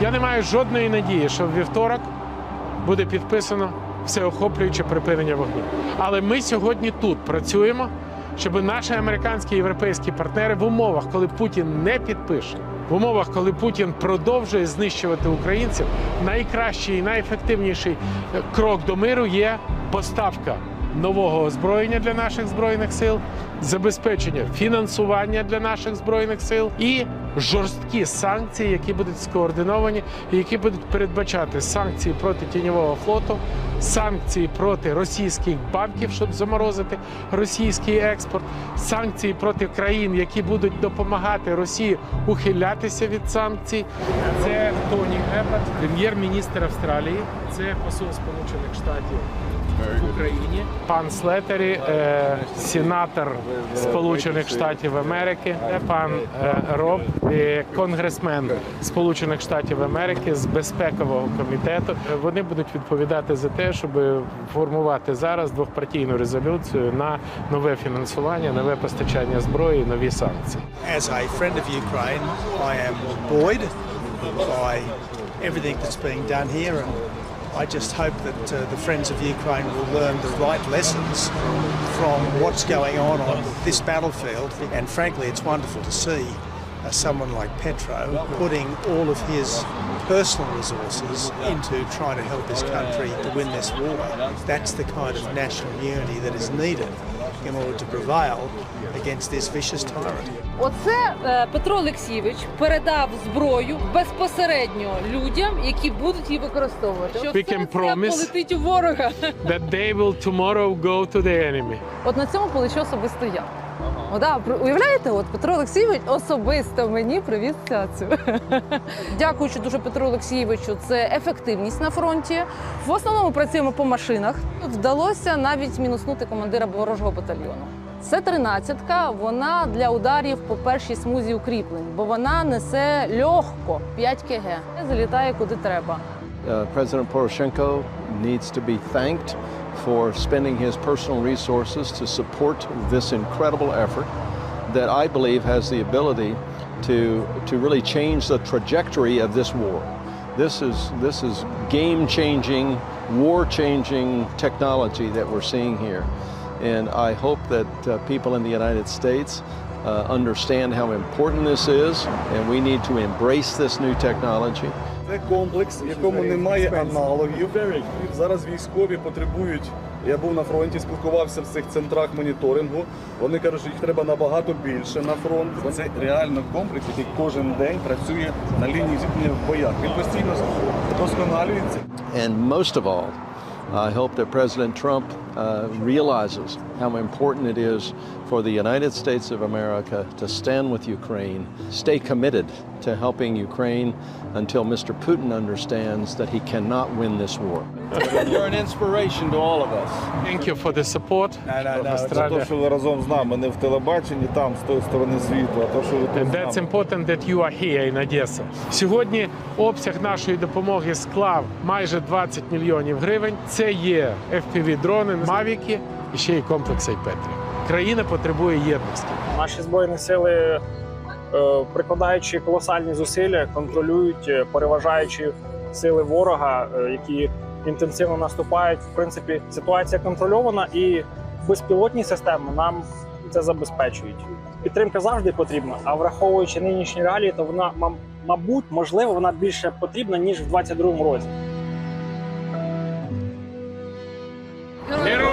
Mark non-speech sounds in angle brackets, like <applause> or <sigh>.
Я не маю жодної надії, що в вівторок буде підписано всеохоплююче припинення вогню. Але ми сьогодні тут працюємо, щоб наші американські і європейські партнери в умовах, коли Путін не підпише, в умовах, коли Путін продовжує знищувати українців, найкращий і найефективніший крок до миру є поставка нового озброєння для наших збройних сил, забезпечення фінансування для наших збройних сил і жорсткі санкції, які будуть скоординовані, які будуть передбачати санкції проти тіньового флоту, санкції проти російських банків, щоб заморозити російський експорт, санкції проти країн, які будуть допомагати Росії ухилятися від санкцій. Це Тоні Еббот, прем'єр-міністр Австралії, це посол Сполучених Штатів в Україні. Пан Слетері, е, сенатор Сполучених Штатів Америки, пан е, Роб, е, конгресмен Сполучених Штатів Америки з безпекового комітету. Вони будуть відповідати за те, щоб формувати зараз двохпартійну резолюцію на нове фінансування, нове постачання зброї, нові санкції. As a friend of Ukraine, I am buoyed by everything that's being done here, and I just hope that uh, the friends of Ukraine will learn the right lessons from what's going on on this battlefield. And frankly, it's wonderful to see uh, someone like Petro putting all of his personal resources into trying to help his country to win this war. That's the kind of national unity that is needed in order to prevail against this vicious tyrant. Оце е, Петро Олексійович передав зброю безпосередньо людям, які будуть її використовувати. Що We can це promise. полетить у ворога. That they will tomorrow go to the enemy. От на цьому полечу особисто я. О, да, уявляєте, от Петро Олексійович особисто мені привіз цю. <laughs> Дякуючи дуже Петру Олексійовичу, це ефективність на фронті. В основному працюємо по машинах. Вдалося навіть мінуснути командира ворожого батальйону. Це тринадцятка, вона для ударів по першій смузі укріплень, бо вона несе легко 5 кг. Залітає куди треба. Uh, President Poroshenko needs to be thanked for spending his personal resources to support this incredible effort that I believe has the ability to, to really change the trajectory of this war. This is, this is game changing, war changing technology that we're seeing here. And I hope that uh, people in the United States uh, understand how important this is, and we need to embrace this new technology. Це комплекс, в якому немає аналогів. Зараз військові потребують. Я був на фронті, спілкувався в цих центрах моніторингу. Вони кажуть, що їх треба набагато більше на фронт. Це реально комплекс, який кожен день працює на лінії зіткнення в боях. Він постійно досконалюється. And most of all, I hope that President Trump uh, realizes how important it is for the United States of America to stand with Ukraine, stay committed to helping Ukraine until Mr. Putin understands that he cannot win this war. You're an inspiration to all of us. Thank you for the support of Це Australia. те, що ви разом з нами, не в телебаченні, там, з тої сторони світу, а то, що ви тут And з that's нами. important that you are here in Odessa. Сьогодні обсяг нашої допомоги склав майже 20 мільйонів гривень. Це є FPV-дрони, мавіки і ще й комплекс Айпетрі. Країна потребує єдності. Наші збройні сили, е, прикладаючи колосальні зусилля, контролюють, е, переважаючи сили ворога, е, які інтенсивно наступають. В принципі, ситуація контрольована і безпілотні системи нам це забезпечують. Підтримка завжди потрібна, а враховуючи нинішні реалії, то вона мабуть, можливо, вона більше потрібна ніж в 22-му році. Hero.